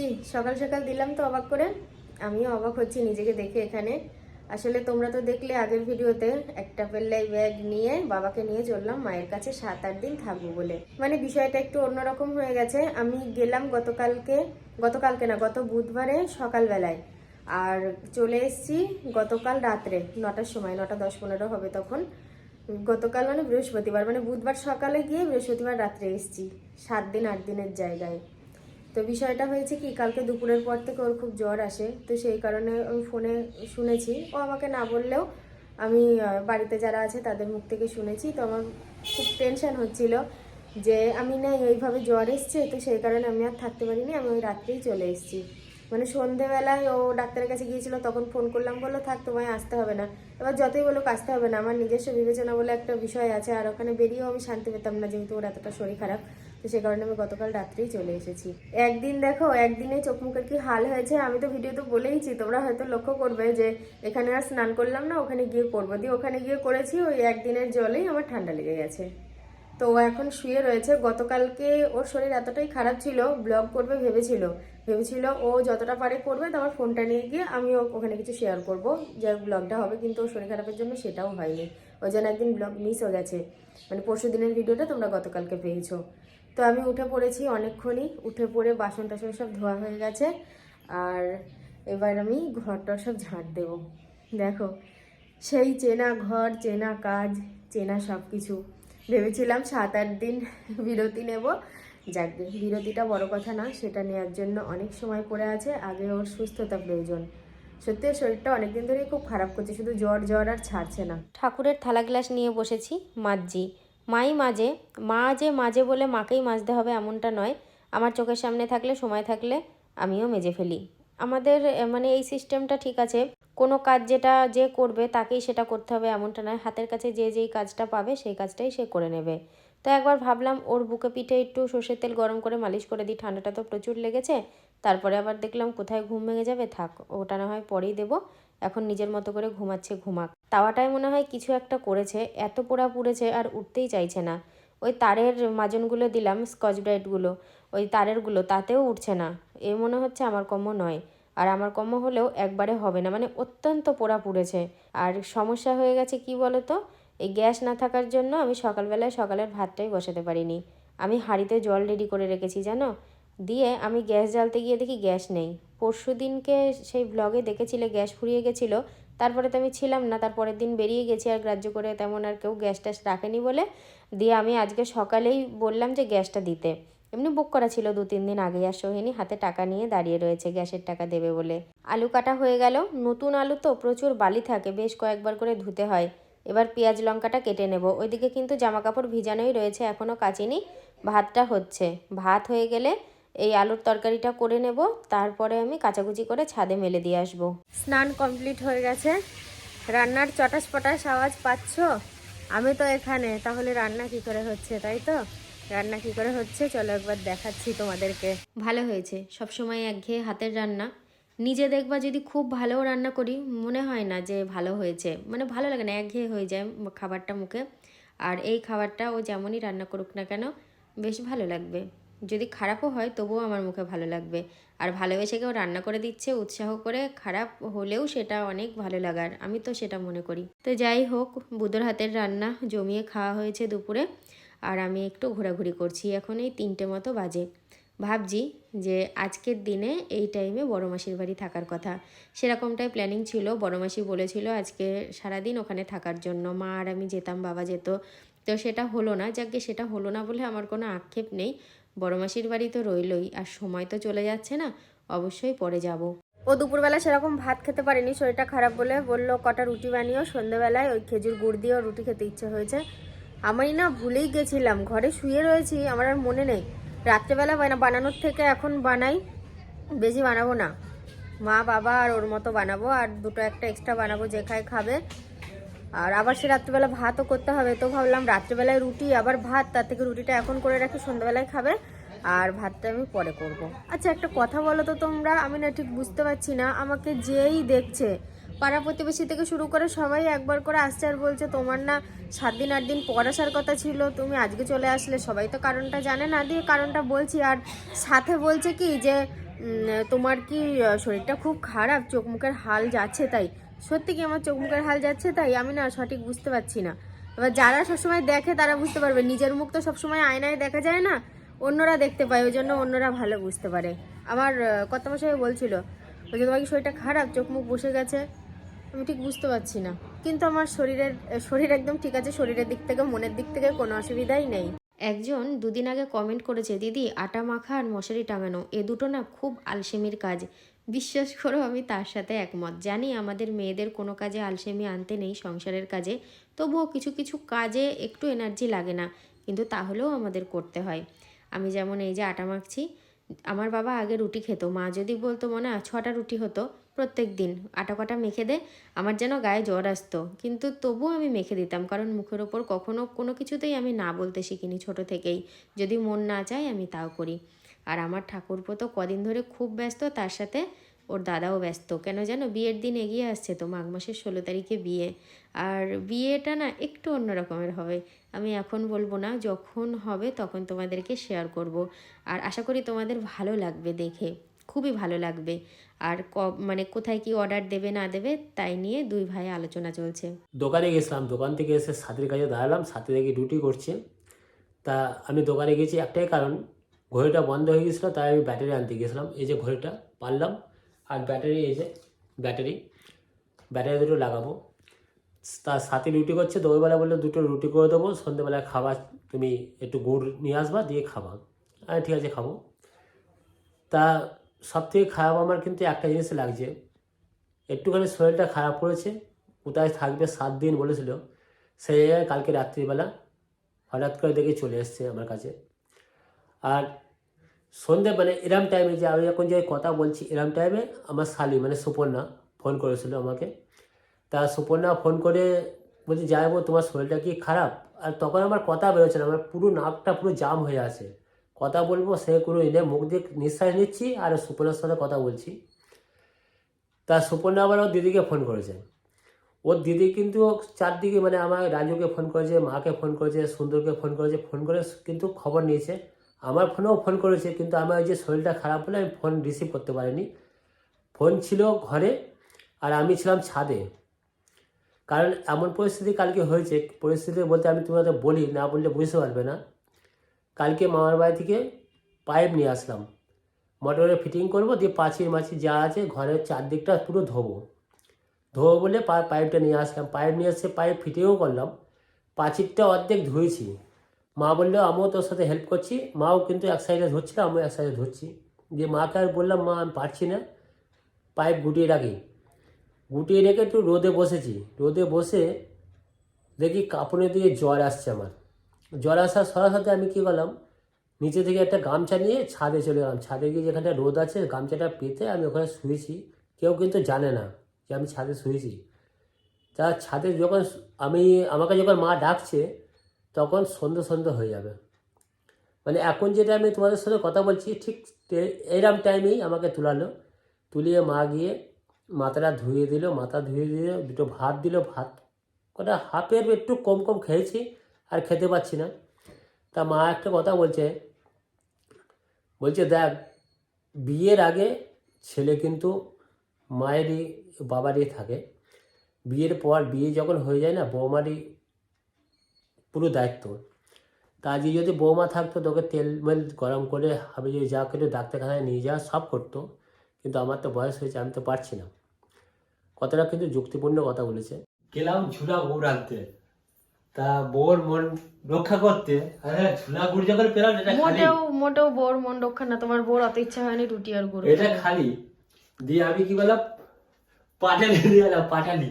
কি, সকাল সকাল দিলাম তো অবাক করে? আমিও অবাক হচ্ছি নিজেকে দেখে এখানে। আসলে তোমরা তো দেখলে আগের ভিডিওতে, একটা পেল্লাই ব্যাগ নিয়ে বাবাকে নিয়ে চললাম, মায়ের কাছে সাত আট দিন থাকব বলে। মানে বিষয়টা একটু অন্যরকম হয়ে গেছে। আমি গেলাম গতকালকে গতকালকে না, গত বুধবারে সকালবেলায়। আর চলে এসেছি গতকাল রাত্রে, নটার সময়, নটা দশ পনেরো হবে তখন। গতকাল মানে বৃহস্পতিবার মানে বুধবার সকালে গিয়ে বৃহস্পতিবার রাত্রে এসেছি, সাত দিন, আট দিনের জায়গায়। তো বিষয়টা হয়েছে কি, কালকে দুপুরের পর থেকে ওর খুব জ্বর আসে, তো সেই কারণে আমি ফোনে শুনেছি। ও আমাকে না বললেও আমি বাড়িতে যারা আছে তাদের মুখ থেকে শুনেছি। তো আমার খুব টেনশান হচ্ছিল যে, আমি না এইভাবে জ্বর এসছে, তো সেই কারণে আমি আর থাকতে পারিনি, আমি ওই রাত্রেই চলে এসেছি। মানে সন্ধেবেলায় ও ডাক্তারের কাছে গিয়েছিল, তখন ফোন করলাম, বলল, থাক, তোমায় আসতে হবে না। এবার যতই বলো আসতে হবে না। আমার নিজস্ব বিবেচনা বলে একটা বিষয় আছে, আর ওখানে বেরিয়েও আমি শান্তি পেতাম না, যেহেতু ওর এতটা শরীর খারাপ। তো সে কারণে আমি গতকাল রাত্রেই চলে এসেছি। একদিন দেখো, একদিনে চোখ মুখের কি হাল হয়েছে আমি তো ভিডিওতে বলেইছি, তোমরা হয়তো লক্ষ্য করবে যে এখানে আর স্নান করলাম না, ওখানে গিয়ে করব। দিয়ে ওখানে গিয়ে করেছি, ওই একদিনের জলেই আমার ঠান্ডা লেগে গেছে। তো ও এখন শুয়ে রয়েছে। গতকালকে ওর শরীর এতটাই খারাপ ছিল ব্লগ করবে ভেবেছিল। ভেবেছিল ও যতটা পারে করবে, তো আমার ফোনটা নিয়ে গিয়ে আমি ওখানে কিছু শেয়ার করব। যে ব্লগটা হবে, কিন্তু ওর শরীর খারাপের জন্য সেটাও হয়নি। ওই জন্য একদিন ব্লগ মিস হয়ে গেছে। মানে পরশু দিনের ভিডিওটা তোমরা গতকালকে পেয়েছ। তো আমি উঠে পড়েছি অনেকক্ষণই। উঠে পড়ে বাসন টাসন সব ধোয়া হয়ে গেছে। আর এবার আমি ঘরটা সব ঝাঁট দেবো। দেখো, সেই চেনা ঘর, চেনা কাজ, চেনা সব কিছু ভেবেছিলাম সাত আট দিন বিরতি নেব। যাক বিরতিটা বড় কথা না, সেটা নেওয়ার জন্য অনেক সময় পড়ে আছে। আগে ওর সুস্থতা প্রয়োজন। সত্যি শরীরটা অনেকদিন ধরেই খুব খারাপ করছে, শুধু জ্বর জ্বর আর ছাড়ছে না। ঠাকুরের থালা গ্লাস নিয়ে বসেছি মাজজি মাই মাঝে মা যে মাঝে বলে মাকেই মাজতে হবে এমনটা নয়। আমার চোখের সামনে থাকলে, সময় থাকলে আমিও মেজে ফেলি। আমাদের মানে এই সিস্টেমটা ঠিক আছে। কোনো কাজ যেটা যে করবে তাকেই সেটা করতে হবে এমনটা নয়। হাতের কাছে যে যেই কাজটা পাবে সেই কাজটাই সে করে নেবে। তো একবার ভাবলাম ওর বুকে পিঠে একটু সর্ষের তেল গরম করে মালিশ করে দিই। ঠান্ডাটা তো প্রচুর লেগেছে। তারপরে আবার দেখলাম কোথায় ঘুম ভেঙে যাবে। থাক, ওটা না হয় পরেই দেবো। এখন নিজের মতো করে ঘুমাচ্ছে ঘুমাক। তাওয়াটায় মনে হয় কিছু একটা করেছে, এত পোড়া পুড়েছে আর উঠতেই চাইছে না। ওই তারের মাজনগুলো দিলাম, স্কচ ব্রাইটগুলো ওই তারেরগুলো তাতেও উঠছে না। এ মনে হচ্ছে আমার কম্ম নয়। আর আমার কম্ম হলেও একবারে হবে না মানে অত্যন্ত পোড়া পুড়েছে। আর সমস্যা হয়ে গেছে কি বলো তো এই গ্যাস না থাকার জন্য আমি সকালবেলায় সকালের ভাতটাই বসাতে পারিনি। আমি হাঁড়িতে জল রেডি করে রেখেছি, জানো? দিয়ে আমি গ্যাস জ্বালতে গিয়ে দেখি গ্যাস নেই। পরশু দিনকে সেই ব্লগে দেখেছিলে গ্যাস ফুরিয়ে গেছিল, তারপরে তো আমি ছিলাম না, তারপরের দিন বেরিয়ে গেছি আর গ্রাহ্য করে তেমন আর কেউ গ্যাস ট্যাস রাখেনি বলে দিয়ে আমি আজকে সকালেই বললাম যে গ্যাসটা দিতে। এমনি বুক করা ছিল দু তিন দিন আগেই আর সোহিনী হাতে টাকা নিয়ে দাঁড়িয়ে রয়েছে গ্যাসের টাকা দেবে বলে। আলু কাটা হয়ে গেল, নতুন আলু তো প্রচুর বালি থাকে, বেশ কয়েকবার করে ধুতে হয়। এবার পেঁয়াজ লঙ্কাটা কেটে নেব। ওইদিকে কিন্তু জামা কাপড় ভিজানোই রয়েছে এখনও কাচিনি, ভাতটা হচ্ছে। ভাত হয়ে গেলে এই আলুর তরকারিটা করে নেব তারপরে আমি কাচাকুচি করে ছাদে মেলে দিয়ে আসব। স্নান কমপ্লিট হয়ে গেছে। রান্নার চটাস পটাস আওয়াজ পাচ্ছ? আমি তো এখানে তাহলে রান্না কি করে হচ্ছে তাই তো? রান্না কি করে হচ্ছে? চলো একবার দেখাচ্ছি তোমাদেরকে। ভালো হয়েছে সব সবসময় একঘেয়ে হাতের রান্না। নিজে দেখবা যদি খুব ভালো রান্না করি মনে হয় না যে ভালো হয়েছে। মানে ভালো লাগে না একঘেয়ে হয়ে যায় খাবারটা মুখে। আর এই খাবারটা ও যেমনই রান্না করুক না কেন বেশ ভালো লাগবে। যদি খারাপও হয় তবুও আমার মুখে ভালো লাগবে। আর ভালোবেসে কেউ রান্না করে দিচ্ছে, উৎসাহ করে খারাপ হলেও সেটা অনেক ভালো লাগার। আমি তো সেটা মনে করি। তো যাই হোক বুধর হাতের রান্না জমিয়ে খাওয়া হয়েছে দুপুরে। আর আমি একটু ঘোরাঘুরি করছি। এখন এই তিনটে মতো বাজে। ভাবছি যে আজকের দিনে এই টাইমে বড় মাসির বাড়ি থাকার কথা। সেরকমটাই প্ল্যানিং ছিল। বড় মাসি বলেছিল আজকে সারাদিন ওখানে থাকার জন্য। মা আর আমি যেতাম, বাবা যেত। তো সেটা হলো না। যাকে সেটা হলো না বলে আমার কোনো আক্ষেপ নেই। বড় মাসির বাড়ি তো রইলই, আর সময় তো চলে যাচ্ছে না, অবশ্যই পরে যাব। ও দুপুরবেলা সেরকম ভাত খেতে পারেনি, শরীরটা খারাপ বলে বলল, কটা রুটি বানিয়েও সন্ধ্যেবেলায় ওই খেজুর গুড় দিয়েও রুটি খেতে ইচ্ছে হয়েছে। আমি না ভুলেই গেছিলাম, ঘরে শুয়ে রয়েছি, আমার আর মনে নেই। রাত্রেবেলা বানা, বানানোর থেকে এখন বানাই, বেশি বানাবো না। মা, বাবা আর ওর মতো বানাবো, আর দুটো একটা এক্সট্রা বানাবো যে খায় খাবে। আর আবার সে রাত্রেবেলা ভাতও করতে হবে। তো ভাবলাম রাত্রেবেলায় রুটি, আবার ভাত। তার থেকে রুটিটা এখন করে রাখি, সন্ধ্যাবেলায় খাবে। আর ভাতটা আমি পরে করব। আচ্ছা একটা কথা বলো তো তোমরা? আমি না ঠিক বুঝতে পারছি না। আমাকে যেই দেখছে, পাড়া প্রতিবেশী থেকে শুরু করে সবাই একবার করে আসছে আর বলছে, তোমার না সাত দিন, আট দিন পর আসার কথা ছিল। তুমি আজকে চলে আসলে। সবাই তো কারণটা জানে না দিয়ে কারণটা বলছি। আর সাথে বলছে কি যে তোমার কি শরীরটা খুব খারাপ? চোখ মুখের হাল যাচ্ছে তাই। সত্যি কি আমার চোখ মুখের হাল যাচ্ছে? তাই আমি না সঠিক বুঝতে পারছি না। এবার যারা সবসময় দেখে, তারা বুঝতে পারবে। নিজের মুখ তো সবসময় আয়নায় দেখা যায় না? অন্যরা দেখতে পায়, ওই জন্য অন্যরা ভালো বুঝতে পারে। আমার কত মাসে বলছিল বলছে তোমার কি শরীরটা খারাপ? চোখ মুখ বসে গেছে? আমি ঠিক বুঝতে পারছি না। কিন্তু আমার শরীরের শরীর একদম ঠিক আছে। শরীরের দিক থেকে, মনের দিক থেকে কোনো অসুবিধাই নেই। একজন দুদিন আগে কমেন্ট করেছে, দিদি, আটা মাখা আর মশারি টাঙানো, এ দুটো না খুব আলসেমির কাজ। বিশ্বাস করো, আমি তার সাথে একমত। জানি আমাদের মেয়েদের কোনো কাজে আলসেমি আনতে নেই, সংসারের কাজে। তবুও কিছু কিছু কাজে একটু এনার্জি লাগে না, কিন্তু তাহলেও আমাদের করতে হয়। আমি যেমন এই যে আটা মাখছি, আমার বাবা আগে রুটি খেত, মা যদি বলতো, মনে, ছটা রুটি হতো প্রত্যেক দিন, আটা কটা মেখে দে, আমার যেন গায়ে জ্বর আসতো। কিন্তু তবুও আমি মেখে দিতাম, কারণ মুখের ওপর কখনো কোনো কিছুতেই আমি না বলতে শিখিনি ছোট থেকেই। যদি মন না চায়, আমি তাও করি। আর আমার ঠাকুরপো তো কদিন ধরে খুব ব্যস্ত, তার সাথে ওর দাদাও ব্যস্ত। কেন যেন বিয়ের দিন এগিয়ে আসছে তো মাঘ মাসের ষোলো তারিখে বিয়ে। আর বিয়েটা না একটু অন্য রকমের হবে। আমি এখন বলব না, যখন হবে তখন তোমাদেরকে শেয়ার করব। আর আশা করি তোমাদের ভালো লাগবে দেখে, খুবই ভালো লাগবে। আর ক মানে কোথায় কি অর্ডার দেবে, না দেবে, তাই নিয়ে দুই ভাই আলোচনা চলছে। দোকানে গেছিলাম, দোকান থেকে এসে সাথীর কাছে দাঁড়ালাম, সাথে দেখি ডিউটি করছে। তা আমি দোকানে গেছি একটাই কারণ ঘড়িটা বন্ধ হয়ে গেছিল, তাই আমি ব্যাটারি আনতে গেছিলাম। এই যে ঘড়িটা পারলাম, আর ব্যাটারি এই যে ব্যাটারি ব্যাটারি দুটো লাগাবো। তার সাথে রুটি করছে ওইবেলা বলল দুটো রুটি করে দেবো সন্ধ্যেবেলা খাবার তুমি একটু গুড় নিয়ে আসবা, দিয়ে খাবা। আমি ঠিক আছে, খাব। তা সব থেকে খারাপ আমার কিন্তু একটা জিনিস লাগছে। একটুখানি শরীরটা খারাপ করেছে, কোথায় থাকবে সাত দিন বলেছিল সেই জায়গায় কালকে রাত্রিবেলা হঠাৎ করে দেখে চলে এসছে আমার কাছে। আর সন্ধে মানে এরম টাইমে যে আমি এখন যে কথা বলছি, এরম টাইমে আমার শালি মানে সুপর্ণা ফোন করেছিল আমাকে। তা সুপর্ণা ফোন করে বলছি যাইবো তোমার শরীরটা কি খারাপ? আর তখন আমার কথা বেরোচ্ছে না, আমার পুরো নাকটা পুরো জাম হয়ে আছে। কথা বলব, সে কোনো এনে মুখ দিয়ে নিঃশ্বাস নিচ্ছি আর সুপর্ণার সাথে কথা বলছি। তা সুপর্ণা আবার ওর দিদিকে ফোন করেছে। ওর দিদি কিন্তু চারদিকে মানে আমার রাজুকে ফোন করেছে, মাকে ফোন করেছে, সুন্দরকে ফোন করেছে ফোন করে কিন্তু খবর নিয়েছে। আমার ফোনেও ফোন করেছে, কিন্তু আমার ওই যে শরীরটা খারাপ হলে আমি ফোন রিসিভ করতে পারিনি। ফোন ছিল ঘরে আর আমি ছিলাম ছাদে। কারণ এমন পরিস্থিতি কালকে হয়েছে, পরিস্থিতি বলতে আমি তোমাদের বলি, না বললে বুঝতে পারবে না। কালকে মামার বাড়ি থেকে পাইপ নিয়ে আসলাম। মোটরে ফিটিং করব, দিয়ে পাঁচির মাছি যা আছে, ঘরের চারদিকটা পুরো ধোবো। ধোবো বলে পাইপটা নিয়ে আসলাম। পাইপ নিয়ে এসে পাইপ ফিটিংও করলাম। পাঁচিরটা অর্ধেক ধুয়েছি। মা বলল, আমিও তোর সাথে হেল্প করছি। মাও কিন্তু এক সাইডে ধরছিল আমিও এক সাইডে ধরছি। দিয়ে মাকে আর বললাম, মা, আমি পারছি না। পাইপ গুটিয়ে রাখি। গুটিয়ে রেখে একটু রোদে বসেছি। রোদে বসে দেখি কাপড়ে দিয়ে জ্বর আসছে আমার। জ্বর আসার সাথে আমি কী করলাম, নিচে থেকে একটা গামছা নিয়ে ছাদে চলে গেলাম। ছাদে গিয়ে যেখানটা রোদ আছে, গামছাটা পেতে আমি ওখানে শুয়েছি। কেউ কিন্তু জানে না যে আমি ছাদে শুয়েছি। তা ছাদে যখন আমি, আমাকে যখন মা ডাকছে তখন সন্ধ্যে সন্ধ্যে হয়ে যাবে। মানে এখন যেটা আমি তোমাদের সাথে কথা বলছি, ঠিক এইরকম টাইমেই আমাকে তুলালো। তুলিয়ে মা গিয়ে মাথাটা ধুয়ে দিল, মাথা ধুয়ে দিল দুটো ভাত দিল, ভাত কটা হাফের একটু কম কম খেয়েছি আর খেতে পাচ্ছি না। তা মা একটা কথা বলছে বলছে দেখ, বিয়ের আগে ছেলে কিন্তু মায়েরই, বাবারই থাকে। বিয়ের পর বিয়ে যখন হয়ে যায় না, বৌমারই পুরো দায়িত্ব। তা আজকে যদি বৌমা থাকতো তোকে তেল মেল গরম করে আমি যদি যা করে ডাক্তারখানায় নিয়ে যাওয়া সব করতো কিন্তু আমার তো বয়স হয়েছে আমি তো পারছি না। কথাটা কিন্তু যুক্তিপূর্ণ কথা বলেছে। গেলাম ঝুলা গুড় আনতে। তা বউর মন রক্ষা করতে আরে ঝুলা গুড় যখন পেলাম এটা খালি। মোটেও মোটেও বোর মন রক্ষা না তোমার বোর অত ইচ্ছা হয়নি রুটি আর গুড় এটা খালি। দিয়ে আমি কি বললাম? পাটালি দিয়ে পাটালি।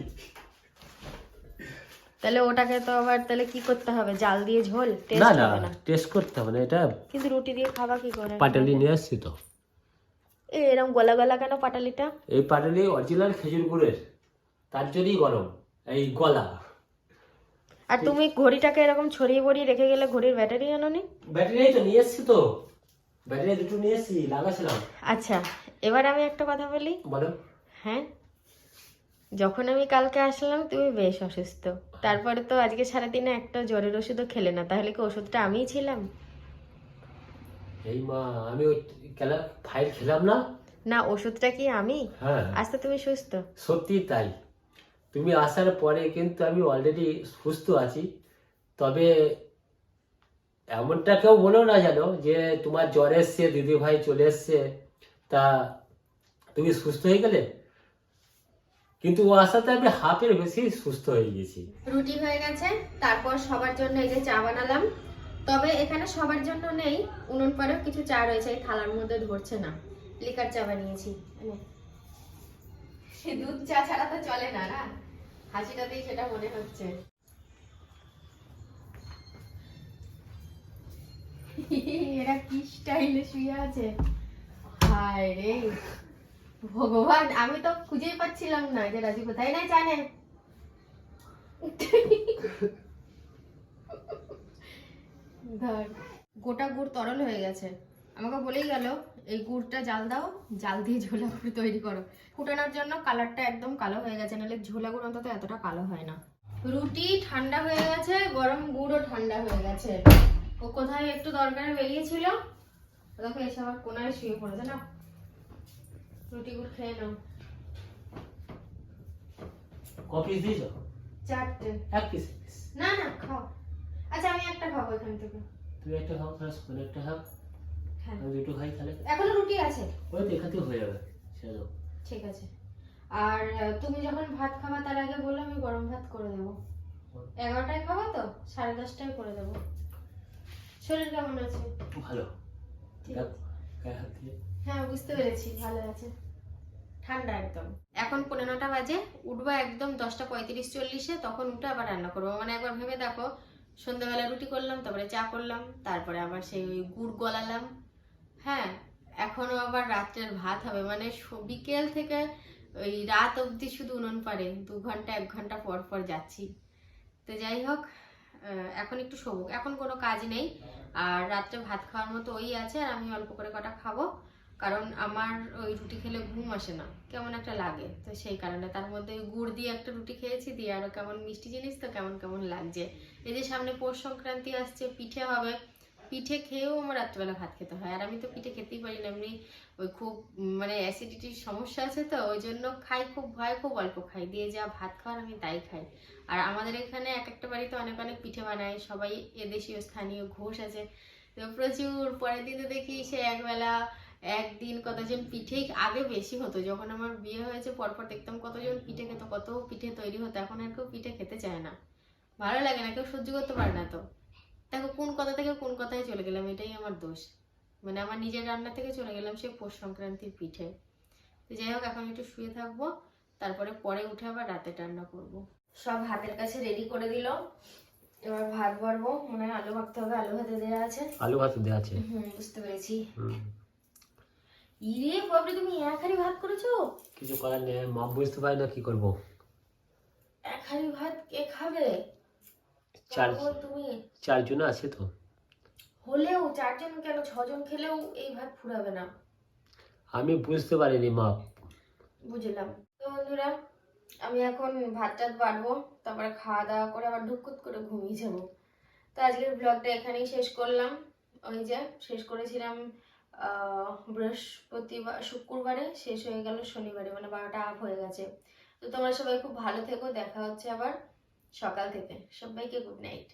তাহলে ওটাকে তো আবার তাহলে কি করতে হবে? জাল দিয়ে ঝোল? না টেস্ট না হবে না টেস্ট করতে হবে না এটা কিন্তু রুটি দিয়ে খাবা কি করে? পাটালি নিয়ে আসছি তো। এরকম গলা গলা কেন পাটালিটা? এই পাটালি অরিজিনাল খেজুর গুড়ের তার জন্যই গরম এই গলা। আর তুমি ঘড়িটাকে এরকম ছড়িয়ে বড়িয়ে রেখে গেলে ঘড়ির ব্যাটারি আনোনি? ব্যাটারি তো নিয়ে এসছি তো। ব্যাটারি দুটো নিয়ে এসছি লাগাছিলাম। আচ্ছা এবার আমি একটা কথা বলি। বলো। হ্যাঁ? যখন আমি কালকে আসলাম তুমি বেশ অসুস্থ। তারপরে তো আজকে সারাদিনে একটা জ্বরের ওষুধও খেলে না তাহলে কি ওষুধটা আমিই ছিলাম? এই মা আমি ওই ফাইল খেলাম না? না ওষুধটা কি আমি? হ্যাঁ। আজ তো তুমি সুস্থ। সত্যি তাই। তুমি আসার পরে কিন্তু আমি অলরেডি সুস্থ আছি। তবে এমনটা কেউ বলো না জানো যে তোমার জ্বর এসছে দিদি ভাই চলে এসছে। তা তুমি সুস্থ হয়ে গেলে? কিন্তু ও আসাতে আমি হাফের বেশি সুস্থ হয়ে গেছি রুটি হয়ে গেছে তারপর সবার জন্য এই যে চা বানালাম। তবে এখানে সবার জন্য নেই উনুন পরেও কিছু চা রয়েছে এই থালার মধ্যে ধরছে না। লিকার চা বানিয়েছি সে দুধ চা ছাড়া তো চলে না না হাসিটাতেই সেটা মনে হচ্ছে। এরা কি স্টাইলে শুয়ে আছে? হায় রে। ভগবান, আমি তো খুঁজেই পাচ্ছিলাম না যে রাজু কোথায়। নাই জানে। ধর। গোটা গুড় তরল হয়ে গেছে। আমাকে বলেই গেল, এই গুড়টা জাল দাও, জাল দিয়ে ঝোলা গুড় তৈরি করো। ফুটানোর জন্য কালারটা একদম কালো হয়ে গেছে, নাহলে ঝোলা গুড় অন্তত এতটা কালো হয় না। রুটি ঠান্ডা হয়ে গেছে, গরম গুড়ও ঠান্ডা হয়ে গেছে। ও কোথায় একটু দরকারে বেরিয়েছিল দেখো, এসে আবার কোনায় শুয়ে পড়েছে, না? রুটি গুড় খেয়ে নাও। দিয়েছ? চারটে। এক পিস না না খাও। আচ্ছা আমি একটা খাব এখান থেকে। তুমি একটা খাও তাহলে একটা খাও হ্যাঁ। আমি দুটো খাই তাহলে। এখনও রুটি আছে? ওই তো এখান হয়ে যাবে দাও। ঠিক আছে। আর তুমি যখন ভাত খাবা তার আগে বলো আমি গরম ভাত করে দেবো। এগারোটায় খাব তো? সাড়ে দশটায় করে দেবো। শরীর কেমন আছে? ভালো। ঠিক আছে। হ্যাঁ বুঝতে পেরেছি ভালো আছে। ঠান্ডা একদম। এখন পনেরোটা বাজে উঠবো একদম দশটা পঁয়ত্রিশ চল্লিশে তখন উঠে আবার রান্না করব। মানে একবার ভেবে দেখো সন্ধ্যাবেলা রুটি করলাম তারপরে চা করলাম তারপরে আবার সেই ওই গুড় গলালাম। হ্যাঁ এখনও আবার রাত্রের ভাত হবে। মানে বিকেল থেকে ওই রাত অবধি শুধু উনুন পারে দু ঘণ্টা এক ঘণ্টা পর পর যাচ্ছি। তো যাই হোক এখন একটু শোবো। এখন কোনো কাজ নেই। আর রাত্রে ভাত খাওয়ার মতো ওই আছে আর আমি অল্প করে কটা খাব। কারণ আমার ওই রুটি খেলে ঘুম আসে না, কেমন একটা লাগে। তো সেই কারণে তার মধ্যে গুড় দিয়ে একটা রুটি খেয়েছি দিয়ে আরও কেমন মিষ্টি জিনিস তো কেমন কেমন লাগছে। এই যে সামনে পৌষ সংক্রান্তি আসছে, পিঠে হবে। পিঠে খেয়েও আমার রাত্রেবেলা ভাত খেতে হয়। আর আমি তো পিঠে খেতেই পারি না, এমনি ওই খুব মানে অ্যাসিডিটির সমস্যা আছে তো, ওই জন্য খাই খুব ভয় খুব অল্প খাই। দিয়ে যা ভাত খাওয়ার আমি তাই খাই। আর আমাদের এখানে এক একটা বাড়িতে অনেক অনেক পিঠে বানায়। সবাই এদেশীয় স্থানীয় ঘোষ আছে। তো প্রচুর, পরের দিনে দেখি সে একবেলা একদিন কতজন পিঠে আগে বেশি হতো যখন আমার বিয়ে হয়েছে পরপর দেখতাম কতজন পিঠে খেত কত পিঠে তৈরি হতো এখন আর কেউ পিঠে খেতে চায় না। ভালো লাগে না কেউ সহ্য করতে পারে না তো। দেখো কোন কথা থেকে কোন কথায় চলে গেলাম এটাই আমার দোষ। মানে আমার নিজের রান্না থেকে চলে গেলাম সে পৌষ সংক্রান্তির পিঠে। তো যাই হোক এখন একটু শুয়ে থাকব তারপরে পরে উঠে আবার রাতে রান্না করব। সব হাতের কাছে রেডি করে দিল। এবার ভাত বাড়বো মনে হয় আলু ভাবতে হবে আলু ভাতে দেওয়া আছে। আলু ভাত দেওয়া আছে। হুম বুঝতে পেরেছি। হুম। ইরে বাবরে তুমি এক হাড়ি ভাত করেছ? কিছু করার নেই মা বুঝতে পারি না কি করব। এক হাড়ি ভাত কে খাবে? চার তুমি চারজন আছে তো। হলেও চারজন কেন ছজন খেলেও এই ভাত ফুরাবে না। আমি বুঝতে পারিনি মা। বুঝলাম। তো বন্ধুরা আমি এখন ভাত টাত বাড়বো তারপরে খাওয়া দাওয়া করে আবার ঢুকুত করে ঘুমিয়ে যাব। তো আজকের ব্লগটা এখানেই শেষ করলাম। ওই যে শেষ করেছিলাম বৃহস্পতিবার, শুক্রবারে শেষ হয়ে গেল শনিবারে মানে বারোটা আপ হয়ে গেছে। তো তোমরা সবাই খুব ভালো থেকো, দেখা হচ্ছে আবার সকাল থেকে। সবাইকে গুড নাইট